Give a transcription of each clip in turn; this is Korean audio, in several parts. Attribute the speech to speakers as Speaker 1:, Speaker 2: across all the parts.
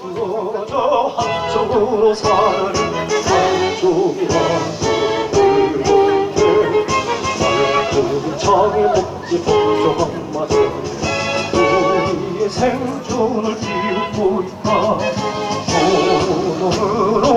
Speaker 1: 저 한쪽으로 사는 말끔히 장에 먹지 걱정마저 우리의 생존을 띄우고 있다. 오늘로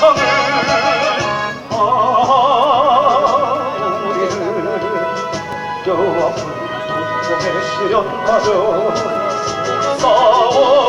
Speaker 1: 전 세상을 아 우리는 뼈아픈 고통의 시련마저 싸워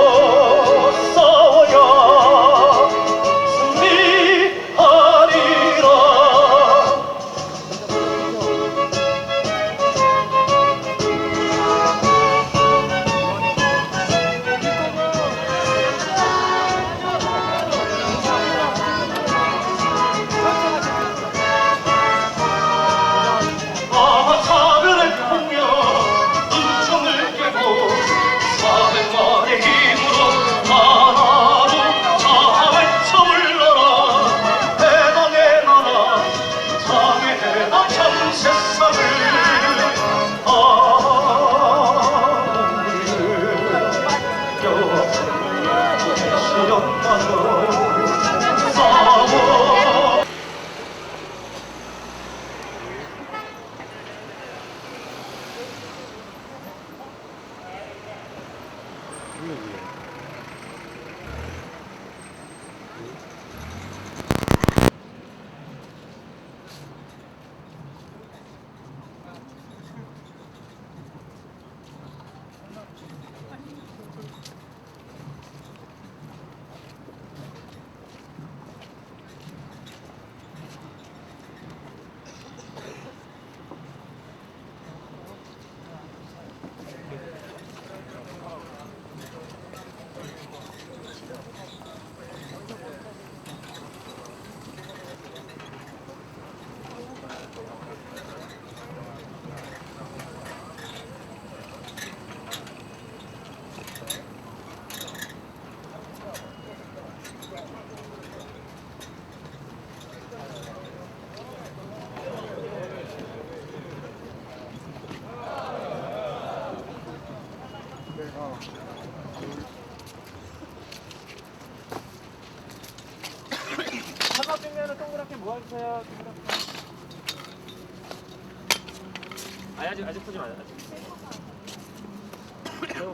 Speaker 2: 푸지 마요. 아직. 매우.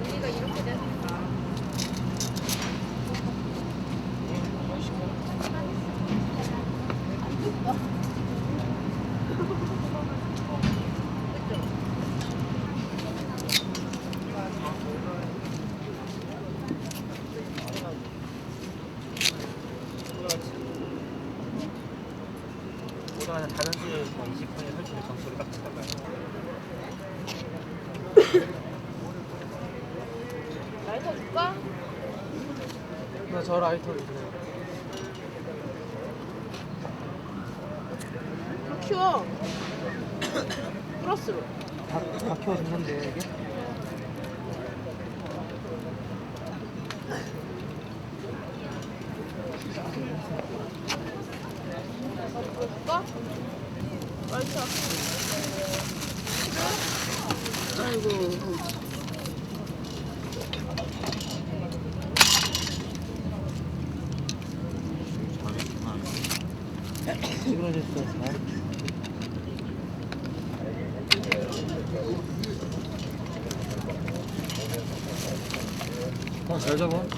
Speaker 3: 우리가 이렇게 되니까
Speaker 2: 오동하는 다른 수의 20분의 설치를 점수를 깎는 건가요?
Speaker 3: 라이터 줄까?
Speaker 4: 나저 라이터를 그래
Speaker 3: 키워. 플러스로
Speaker 4: 다, 다 키워준 건데 이게 찌그러졌어. 어, 잘. 잡아.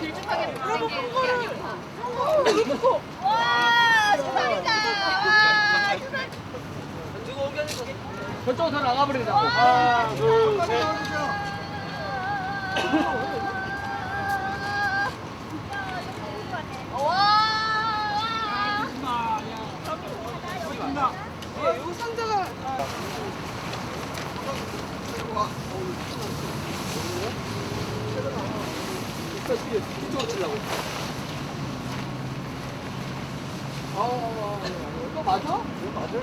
Speaker 5: 길쭉하게 바른 게 이게 아니고 와 세상이다
Speaker 4: 저쪽으로 다 나가버리자.
Speaker 6: 하나 둘셋
Speaker 4: 이거 맞아? 이거 맞아?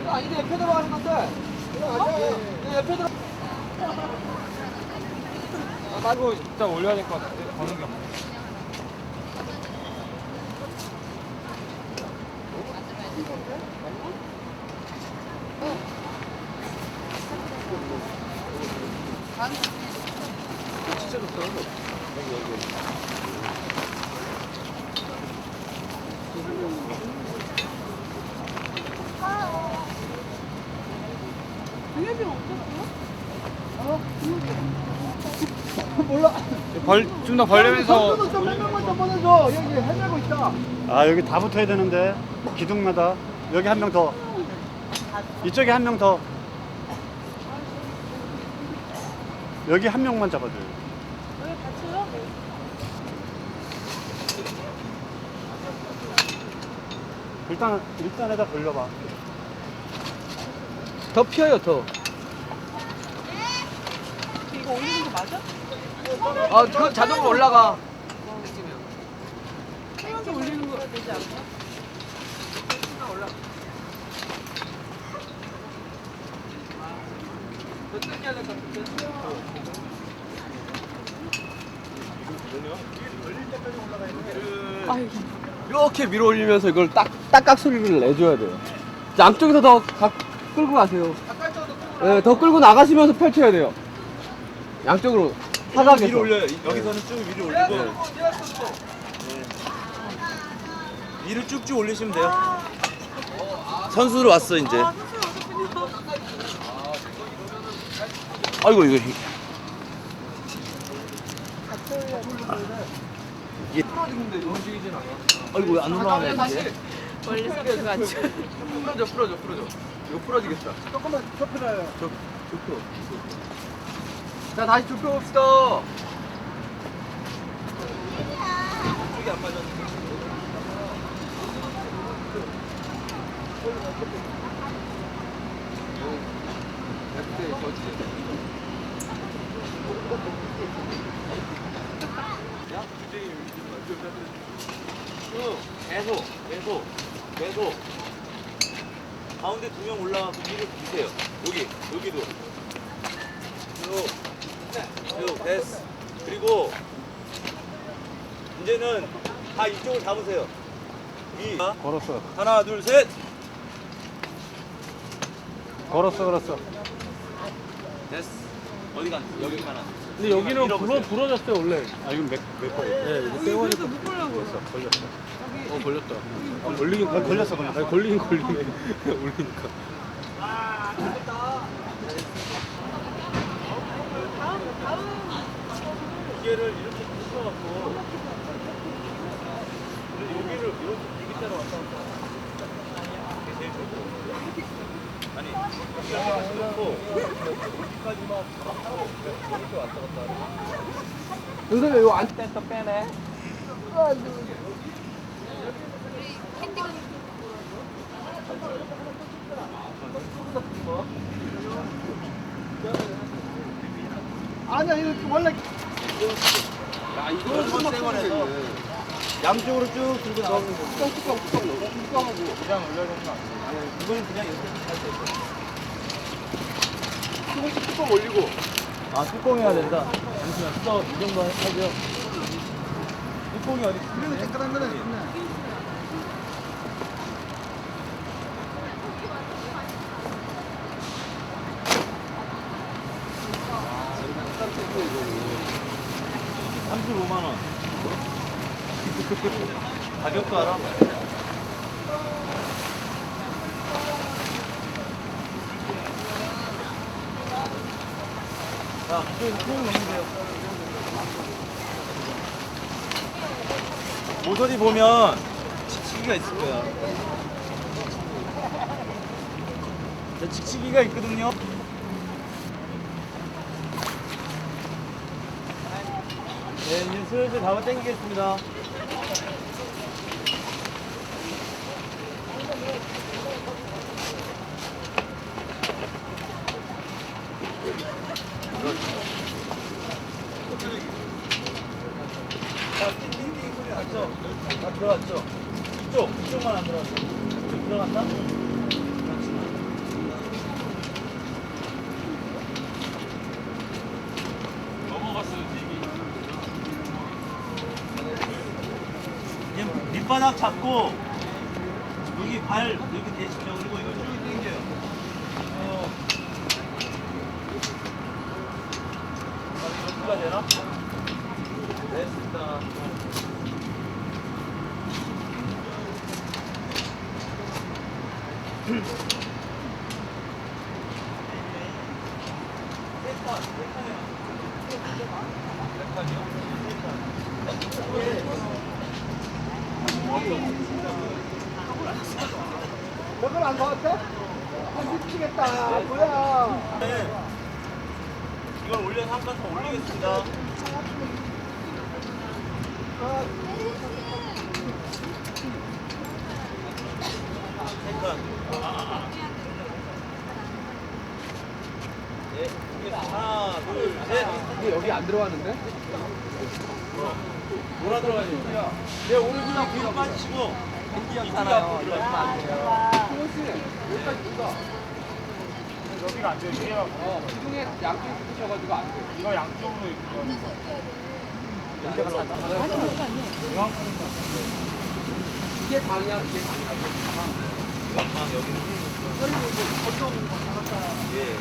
Speaker 4: 이거 아닌데 옆에 들어가는 건데. 이거 맞아. 이거 옆에 들어.
Speaker 7: 이거 일단 올려야 될 것 같은데 버는 게 없네.
Speaker 4: 좀 더 벌리면서. 좀 해명만 좀 보내줘. 여기 헤매고 있다.
Speaker 2: 아 여기 다 붙어야 되는데 기둥마다 여기 한 명 더 이쪽에 한 명 더 여기 한 명만 잡아줘요
Speaker 5: 여기 같이요?
Speaker 2: 일단 일단에다 돌려봐
Speaker 4: 더 피어요 더.
Speaker 5: 이거 올리는 거 맞아?
Speaker 4: 아, 그 자동으로 올라가.
Speaker 5: 이렇게 올리는 거 되지 않나?
Speaker 6: 게
Speaker 4: 이렇게 밀어 올리면서 이걸 딱 딱딱 소리를 내줘야 돼요. 양쪽에서 더 가, 끌고 가세요. 네, 더 끌고 나가시면서 펼쳐야 돼요. 양쪽으로 사각에서.
Speaker 5: 위로 올려요. 여기서는 쭉 위로 올리고 네. 위로 쭉쭉 올리시면 돼요. 선수로 왔어 이제. 아이고 이거. 이게 아이고 왜안 올라가네 이제.
Speaker 3: 원래 서프가지고.
Speaker 4: 풀어줘, 풀어줘, 풀어줘. 이거 풀어지겠다.
Speaker 1: 조금만 좁혀놔요.
Speaker 4: 좁, 좁혀. 자, 다시 좁혀봅시다.
Speaker 5: 쪽이 안. 네,
Speaker 4: 거지.
Speaker 5: 쭉 계속 계속 계속 가운데 두 명 올라가서 위로 비세요 여기 여기도 쭉쭉 됐어 그리고 이제는 다 이쪽을 잡으세요 위
Speaker 1: 걸었어.
Speaker 5: 하나 둘 셋
Speaker 1: 걸었어, 걸었어.
Speaker 5: 됐어 어디 간 여기만 안
Speaker 2: 근데 여기는 불어, 부러졌어요, 원래.
Speaker 1: 아, 이건 몇, 몇 번?
Speaker 2: 네, 이거 세워니까.
Speaker 1: 걸렸어, 걸렸어.
Speaker 2: 어, 걸렸다. 아, 걸리긴
Speaker 1: 아, 걸렸어, 그냥.
Speaker 2: 아니, 걸리긴 걸리네. 올리니까.
Speaker 5: 기계를 이렇게 부숴갖고 여기를 이렇게 디귿자로 왔다 갔다 하는 게 제일 좋고 아니 여기가 하지 않고 여기까지만 하고 이렇게 왔다 갔다 하는
Speaker 4: 선생님, 이거 안 뗐어, 빼네.
Speaker 1: 아니야, 이거 원래
Speaker 4: 야, 이거는 좀
Speaker 5: 세관에서 양쪽으로 쭉 들고 거
Speaker 4: 뚜껑, 뚜껑, 뚜껑 넣어. 뚜껑하고.
Speaker 5: 그냥 올려야 되는 거 아니에요? 이거는 그냥 이렇게 할수 있어요
Speaker 4: 조금씩 뚜껑 올리고.
Speaker 5: 아 뚜껑 해야 된다 잠시만 뚜껑 이 정도 하고요 뚜껑이 어디 있어?
Speaker 1: 깨끗한 거는 있네.
Speaker 5: 삼십오만 원 가격도 알아? 자, 콩 넣으면 돼요. 모서리 보면 직치기가 있을 거야. 자, 직치기가 있거든요. 네, 이제 슬슬 잡아 당기겠습니다. 자, 띵띵띵 소리 났죠? 다 들어갔죠? 이쪽, 이쪽만 안 들어갔어. 이쪽 들어갔나? 그렇지. 이제 밑바닥 잡고 여기 발 이렇게 대시죠. 그리고 이거 쭉 당겨요. 어. 아, 이거 누가 되나? 됐습니다. 세 칸, 세 칸이요. 세 칸이요?
Speaker 1: 먹으면 안 먹었대? 아, 미치겠다. 뭐야.
Speaker 5: 네. 이걸 더 올리겠습니다. 세 칸. 네, 하나, 둘, 셋.
Speaker 4: 이게 여기 안 들어갔는데?
Speaker 5: 돌아 들어가야죠. 네, 오늘 그냥 뒤로 빠지시고.
Speaker 4: 괜찮아요. 이러면 안 돼요. 여기까지 누가?
Speaker 2: 여기가 안 돼. 이게
Speaker 4: 어, 기둥에 양쪽에 붙으셔가지고 안 돼.
Speaker 2: 이거 양쪽으로 이거.
Speaker 4: 이게 방이야, 이게 방.
Speaker 5: 방 여기는 예.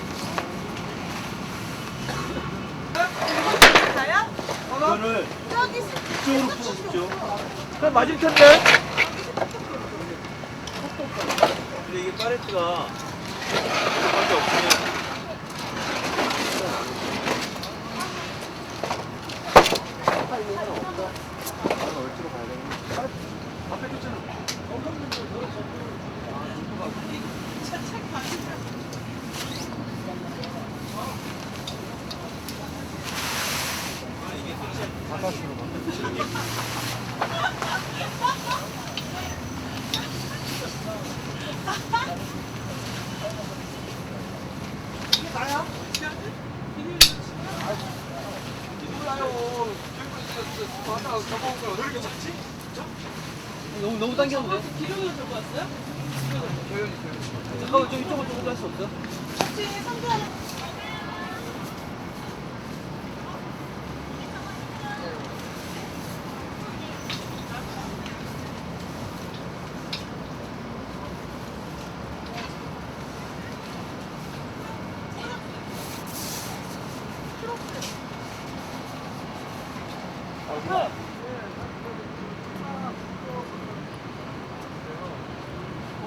Speaker 5: 이거를 이쪽으로 풀어주죠.
Speaker 4: 그럼 맞을 텐데.
Speaker 5: 근데 이게 파레트가 바깥으로 밖에 없으면
Speaker 4: 너무 너무 당겼는데. 기름을 들고 왔어요? 잠깐만 좀 이쪽으로 좀 할수 없어?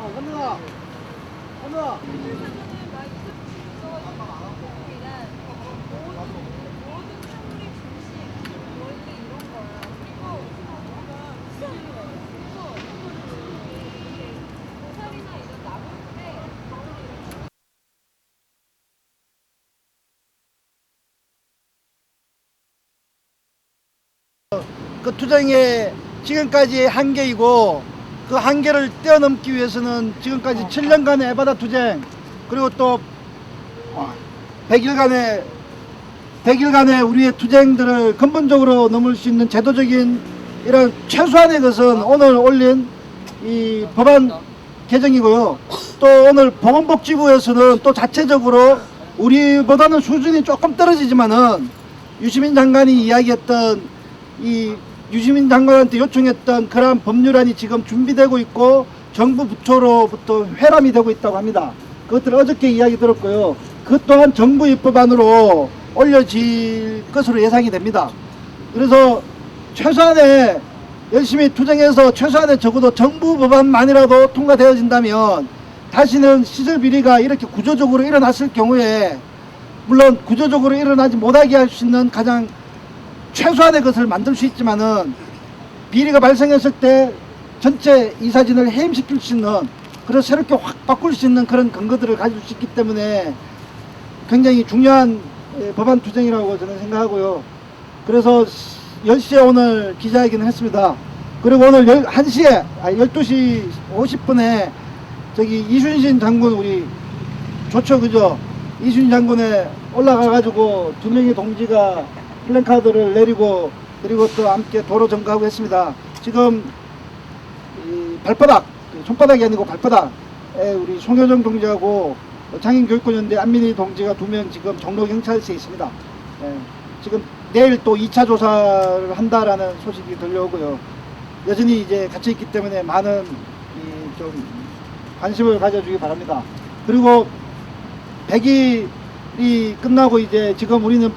Speaker 4: 어, 건너가. 건너.
Speaker 7: 그 투쟁의 지금까지 한계이고 그 한계를 뛰어넘기 위해서는 지금까지 7년간의 에바다 투쟁 그리고 또 100일간의 100일간의 우리의 투쟁들을 근본적으로 넘을 수 있는 제도적인 이런 최소한의 것은 오늘 올린 이 법안 개정이고요. 또 오늘 보건복지부에서는 또 자체적으로 우리보다는 수준이 조금 떨어지지만은 유시민 장관이 이야기했던 이 유시민 장관한테 요청했던 그러한 법률안이 지금 준비되고 있고 정부 부처로부터 회람이 되고 있다고 합니다. 그것들을 어저께 이야기 들었고요. 그 또한 정부 입법안으로 올려질 것으로 예상이 됩니다. 그래서 최소한의 열심히 투쟁해서 최소한의 적어도 정부 법안만이라도 통과되어진다면 다시는 시설 비리가 이렇게 구조적으로 일어났을 경우에 물론 구조적으로 일어나지 못하게 할 수 있는 가장 최소한의 것을 만들 수 있지만은 비리가 발생했을 때 전체 이사진을 해임시킬 수 있는 그래서 새롭게 확 바꿀 수 있는 그런 근거들을 가질 수 있기 때문에 굉장히 중요한 예, 법안 투쟁이라고 저는 생각하고요. 그래서 10시에 오늘 기자회견을 했습니다. 그리고 오늘 1시에, 아 12시 50분에 저기 이순신 장군 우리 좋죠 그죠? 이순신 장군에 올라가가지고 두 명의 동지가 플랜카드를 내리고 그리고 또 함께 도로 점거하고 했습니다. 지금 이 발바닥, 손바닥이 아니고 발바닥에 우리 송효정 동지하고 장인교육권연대 안민희 동지가 두 명 지금 종로 경찰서에 있습니다. 예, 지금 내일 또 2차 조사를 한다라는 소식이 들려오고요. 여전히 이제 갇혀 있기 때문에 많은 이좀 관심을 가져주기 바랍니다. 그리고 100일이 끝나고 이제 지금 우리는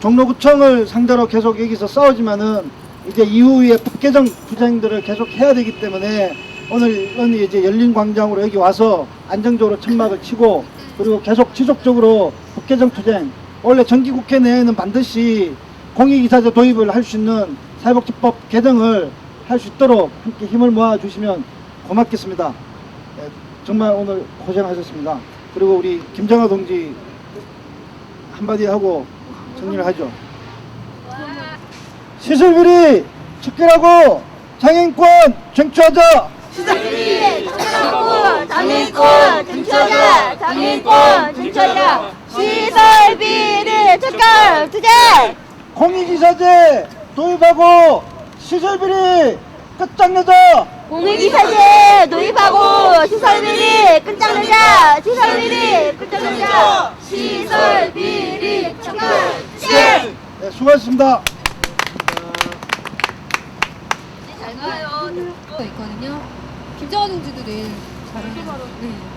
Speaker 7: 종로구청을 상대로 계속 여기서 싸우지만은 이제 이후에 법 개정 투쟁들을 계속 해야 되기 때문에 오늘은 이제 열린 광장으로 여기 와서 안정적으로 천막을 치고 그리고 계속 지속적으로 법 개정 투쟁 원래 정기국회 내에는 반드시 공익이사제 도입을 할 수 있는 사회복지법 개정을 할 수 있도록 함께 힘을 모아 주시면 고맙겠습니다. 예, 정말 오늘 고생하셨습니다. 그리고 우리 김정아 동지 한마디 하고 정리를 하죠. 시설비리 척결하고 장애인권 쟁취하자.
Speaker 8: 장애인권 쟁취하자 장애인권 쟁취하자 시설비를 척결 투쟁
Speaker 7: 공익이사제 도입하고 시설비리 끝장내자.
Speaker 8: 공익이사제 도입하고 시설비리 끝장내자 시설비리 끝장내자 시설비리 척 화이팅!
Speaker 7: 네, 수고하셨습니다. 네, 잘 가요.
Speaker 9: 있거든요. 김정환 동지들은 잘하는. 네.